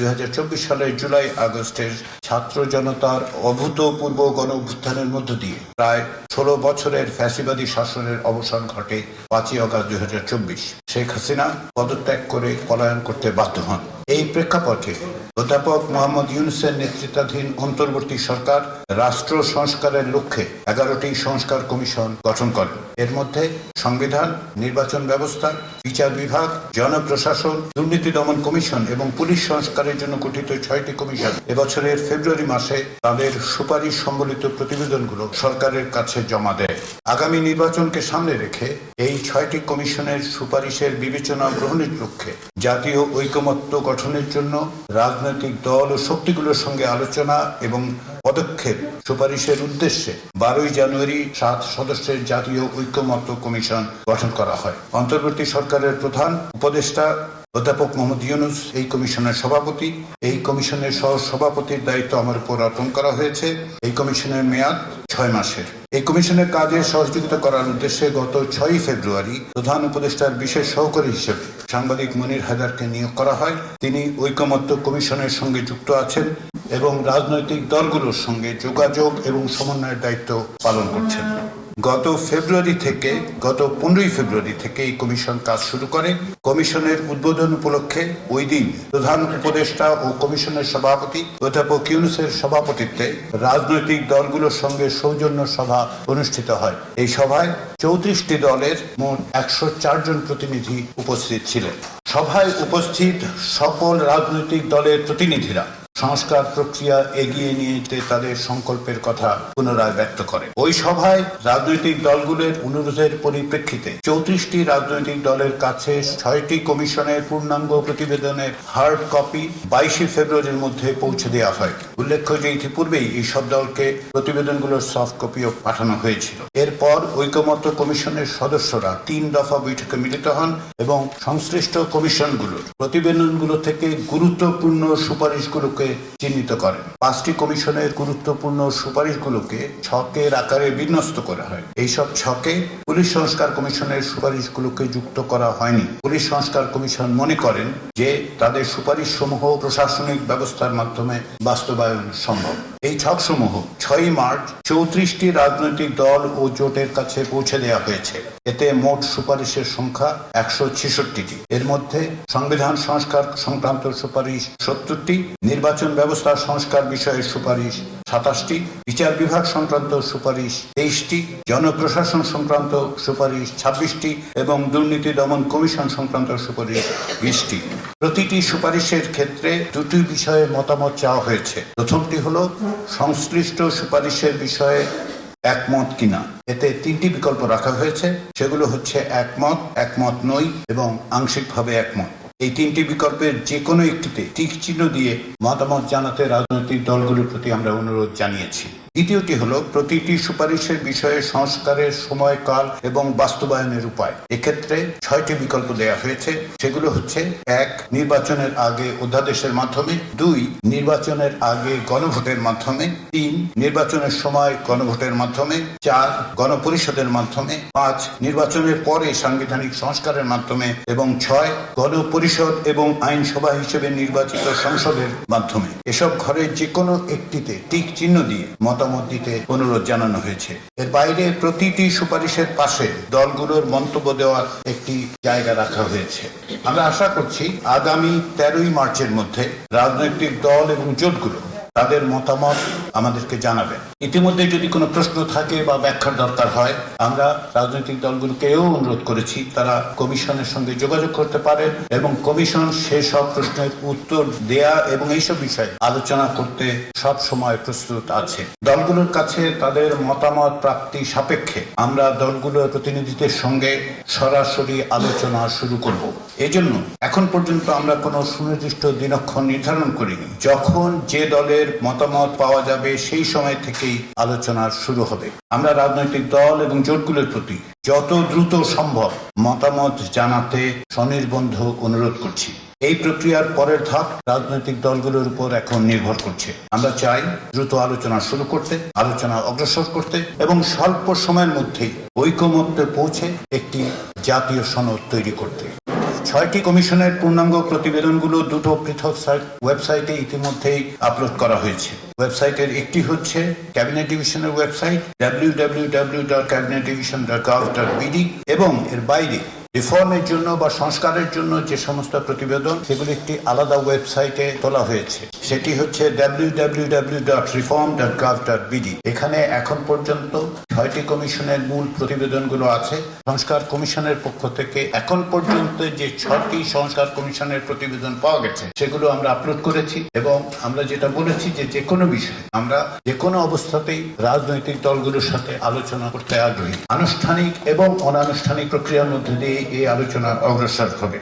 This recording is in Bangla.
দুই সালের জুলাই আগস্টের ছাত্র জনতার অভূতপূর্ব গণ অভ্যুত্থানের মধ্য দিয়ে প্রায় ষোলো বছরের ফ্যাসিবাদী শাসনের অবসান ঘটে পাঁচই অগস্ট দুই শেখ হাসিনা পদত্যাগ করে পলায়ন করতে বাধ্য হন। এই প্রেক্ষাপটে অধ্যাপক মোহাম্মদ ইউনুসের নেতৃত্বাধীন অন্তর্বর্তী সরকার রাষ্ট্র সংস্কারের লক্ষ্যে এগারোটি সংস্কার কমিশন গঠন করে। এর মধ্যে সংবিধান, নির্বাচন ব্যবস্থা, বিচার বিভাগ, জনপ্রশাসন, দুর্নীতি দমন কমিশন এবং পুলিশ সংস্কারের জন্য গঠিত ছয়টি কমিশন। এবছরের ফেব্রুয়ারি মাসে তাদের সুপারিশ সম্বলিত প্রতিবেদনগুলো সরকারের কাছে জমা দেয়। আগামী নির্বাচনকে সামনে রেখে এই ছয়টি কমিশনের সুপারিশের বিবেচনা গ্রহণের লক্ষ্যে জাতীয় ঐকমত্য গঠনের জন্য রাজনৈতিক দল ও শক্তিগুলোর সঙ্গে আলোচনা এবং পদক্ষেপ সুপারিশের উদ্দেশ্যে বারোই জানুয়ারি সাত সদস্যের জাতীয় ঐক্যমত্য কমিশন গঠন করা হয়। অন্তর্বর্তী সরকারের প্রধান উপদেষ্টা অধ্যাপক মোহাম্মদ ইউনুস, এই কমিশনের সভাপতি। এই কমিশনের সহ সভাপতির দায়িত্ব আমার উপর অর্পণ করা হয়েছে। এই কমিশনের মেয়াদ ছয় মাসের। এই কমিশনের কাজে সহযোগিতা করার উদ্দেশ্যে গত ছয়ই ফেব্রুয়ারি প্রধান উপদেষ্টার বিশেষ সহকারী হিসেবে সাংবাদিক মনির হায়দারকে নিয়োগ করা হয়। তিনি ঐকমত্য কমিশনের সঙ্গে যুক্ত আছেন এবং রাজনৈতিক দলগুলোর সঙ্গে যোগাযোগ এবং সমন্বয়ের দায়িত্ব পালন করছেন। গত ফেব্রুয়ারি থেকে, গত পনেরোই ফেব্রুয়ারি থেকে এই কমিশন কাজ শুরু করে। কমিশনের উদ্বোধন উপলক্ষে ওই দিন প্রধান উপদেষ্টা ও কমিশনের সভাপতি অধ্যাপক ইউনুসের সভাপতিত্বে রাজনৈতিক দলগুলোর সঙ্গে সৌজন্য সভা অনুষ্ঠিত হয়। এই সভায় চৌত্রিশটি দলের মোট একশো জন প্রতিনিধি উপস্থিত ছিলেন। সভায় উপস্থিত সকল রাজনৈতিক দলের প্রতিনিধিরা সংস্কার প্রক্রিয়া এগিয়ে নিয়ে যেতে তাদের সংকল্পের কথা পুনরায় ব্যক্ত করে। ওই সভায় রাজনৈতিক দলগুলোর অনুরোধের পরিপ্রেক্ষিতে চৌত্রিশটি রাজনৈতিক দলের কাছে ছয়টি কমিশনের পূর্ণাঙ্গ প্রতিবেদনের হার্ড কপি বাইশে ফেব্রুয়ারির মধ্যে পৌঁছে দেওয়া হয়। উল্লেখ্য যে ইতিপূর্বেই এই সব দলকে প্রতিবেদনগুলোর সফট কপিও পাঠানো হয়েছিল। এরপর ঐকমত্য কমিশনের সদস্যরা তিন দফা বৈঠকে মিলিত হন এবং সংশ্লিষ্ট কমিশনগুলোর প্রতিবেদনগুলো থেকে গুরুত্বপূর্ণ সুপারিশগুলোকে চিহ্নিত করেন। পাঁচটি কমিশনের গুরুত্বপূর্ণ সুপারিশগুলোকে ছকের আকারে বিন্যস্ত করা হয়। এইসব ছকে পুলিশ সংস্কার কমিশনের সুপারিশগুলোকে যুক্ত করা হয়নি। পুলিশ সংস্কার কমিশন মনে করেন যে তাদের সুপারিশ সমূহ প্রশাসনিক ব্যবস্থার মাধ্যমে বাস্তবায়ন সম্ভব। এই ছকসমূহ ছয়ই মার্চ চৌত্রিশটি রাজনৈতিক দল ও জোটের কাছে পৌঁছে দেওয়া হয়েছে। এতে মোট সুপারিশের সংখ্যা একশো ছেষট্টিটি। এর মধ্যে সংবিধান সংস্কার সংক্রান্ত সুপারিশ সত্তরটি, নির্বাচন ব্যবস্থা সংস্কার বিষয়ে সুপারিশ সাতাশটি, বিচার বিভাগ সংক্রান্ত সুপারিশ তেইশটি, জনপ্রশাসন সংক্রান্ত সুপারিশ ছাব্বিশটি এবং দুর্নীতি দমন কমিশন সংক্রান্ত সুপারিশ বিশটি। প্রতিটি সুপারিশের ক্ষেত্রে দুটি বিষয়ে মতামত চাওয়া হয়েছে। প্রথমটি হলো সংশ্লিষ্ট সুপারিশের বিষয়ে একমত কিনা। এতে তিনটি বিকল্প রাখা হয়েছে। সেগুলো হচ্ছে একমত একমত নই এবং আংশিকভাবে একমত। এই তিনটি বিকল্পের যে কোনো একটিতে টিক চিহ্ন দিয়ে মতামত জানাতে রাজনৈতিক দলগুলোর প্রতি আমরা অনুরোধ জানিয়েছি। দ্বিতীয়টি হলো, প্রতিটি সুপারিশের বিষয়ে সংস্কারের সময়কাল এবং বাস্তবায়নের উপায়। এক্ষেত্রে ছয়টি বিকল্প দেওয়া হয়েছে। সেগুলো হচ্ছে, এক, নির্বাচনের আগে অধ্যাদেশের মাধ্যমে। দুই, নির্বাচনের আগে গণভোটের মাধ্যমে। তিন, নির্বাচনের সময় গণভোটের মাধ্যমে। চার, গণপরিষদের মাধ্যমে। পাঁচ, নির্বাচনের পরে সাংবিধানিক সংস্কারের মাধ্যমে। এবং ছয়, গণপরিষদ এবং আইনসভা হিসেবে নির্বাচিত সংসদের মাধ্যমে। এসব ঘরে যে কোনো একটিতে টিক চিহ্ন দিয়ে মতামত দিতে অনুরোধ জানানো হয়েছে। এর বাইরে প্রতিটি সুপারিশের পাশে দলগুলোর মন্তব্য দেওয়ার একটি জায়গা রাখা হয়েছে। আমরা আশা করছি আগামী তেরোই মার্চের মধ্যে রাজনৈতিক দল এবং জোটগুলো তাদের মতামত আমাদেরকে জানাবেন ইতিমধ্যে যদি কোনো প্রশ্ন থাকে বা ব্যাখ্যার দরকার হয়, আমরা রাজনৈতিক দলগুলোকেও অনুরোধ করেছি, তারা কমিশনের সঙ্গে যোগাযোগ করতে পারেন এবং কমিশন সেসব প্রশ্নের উত্তর দেয়া এবং এইসব বিষয়ে আলোচনা করতে সব সময় প্রস্তুত আছে। দলগুলোর কাছে তাদের মতামত প্রাপ্তি সাপেক্ষে আমরা দলগুলোর প্রতিনিধিদের সঙ্গে সরাসরি আলোচনা শুরু করব। এজন্য এখন পর্যন্ত আমরা কোনো সুনির্দিষ্ট দিনক্ষণ নির্ধারণ করিনি। যখন যে দলের মতামত পাওয়া যাবে সেই সময় থেকেই আলোচনা শুরু হবে। আমরা রাজনৈতিক দল এবং জোটগুলোর প্রতি যত দ্রুত সম্ভব মতামত জানাতে স্বনির্বন্ধ অনুরোধ করছি। এই প্রক্রিয়ার পরের ধাপ রাজনৈতিক দলগুলোর উপর এখন নির্ভর করছে। আমরা চাই দ্রুত আলোচনা শুরু করতে, আলোচনা অগ্রসর করতে এবং স্বল্প সময়ের মধ্যেই ঐকমত্যে পৌঁছে একটি জাতীয় সনদ তৈরি করতে। ছয়টি কমিশনের পূর্ণাঙ্গ প্রতিবেদনগুলো দুটো পৃথক ওয়েবসাইটে ইতিমধ্যেই আপলোড করা হয়েছে। ওয়েবসাইটের একটি হচ্ছে ক্যাবিনেট ডিভিশনের website W W W dot cabinet division dot gov dot BD এবং এর বাইরে রিফর্মের জন্য বা সংস্কারের জন্য যে সমস্ত প্রতিবেদন, সেগুলি একটি আলাদা ওয়েবসাইটে তোলা হয়েছে। সেটি হচ্ছে বিডি এখানে এখন পর্যন্ত ছয়টি কমিশনের মূল প্রতিবেদনগুলো আছে। সংস্কার কমিশনের পক্ষ থেকে এখন পর্যন্ত যে ছটি সংস্কার কমিশনের প্রতিবেদন পাওয়া গেছে, সেগুলো আমরা আপলোড করেছি এবং আমরা যেটা বলেছি যে যে কোনো বিষয়ে আমরা যে কোনো অবস্থাতেই রাজনৈতিক দলগুলোর সাথে আলোচনা করতে আগ্রহী। আনুষ্ঠানিক এবং অনানুষ্ঠানিক প্রক্রিয়ার মধ্যে দিয়ে এই আলোচনা অগ্রসর হবে।